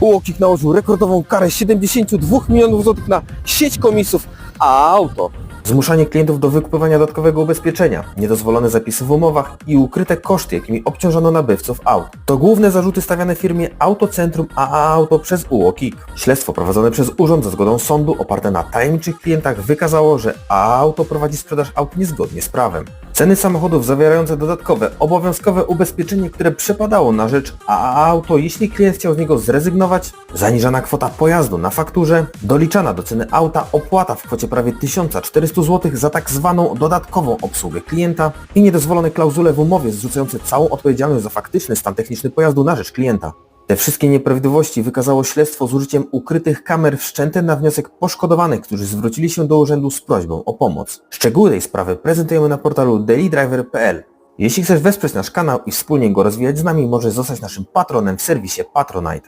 UOKiK nałożył rekordową karę 72 milionów złotych na sieć komisów, a auto. Zmuszanie klientów do wykupywania dodatkowego ubezpieczenia, niedozwolone zapisy w umowach i ukryte koszty, jakimi obciążono nabywców aut. To główne zarzuty stawiane firmie Autocentrum AA Auto przez UOKiK. Śledztwo prowadzone przez urząd za zgodą sądu oparte na tajemniczych klientach wykazało, że AA Auto prowadzi sprzedaż aut niezgodnie z prawem. Ceny samochodów zawierające dodatkowe, obowiązkowe ubezpieczenie, które przepadało na rzecz AA Auto, jeśli klient chciał z niego zrezygnować, zaniżana kwota pojazdu na fakturze, doliczana do ceny auta opłata w kwocie prawie 1400 zł za tak zwaną dodatkową obsługę klienta i niedozwolone klauzule w umowie zrzucające całą odpowiedzialność za faktyczny stan techniczny pojazdu na rzecz klienta. Te wszystkie nieprawidłowości wykazało śledztwo z użyciem ukrytych kamer wszczęte na wniosek poszkodowanych, którzy zwrócili się do urzędu z prośbą o pomoc. Szczegóły tej sprawy prezentujemy na portalu dailydriver.pl. Jeśli chcesz wesprzeć nasz kanał i wspólnie go rozwijać z nami, możesz zostać naszym patronem w serwisie Patronite.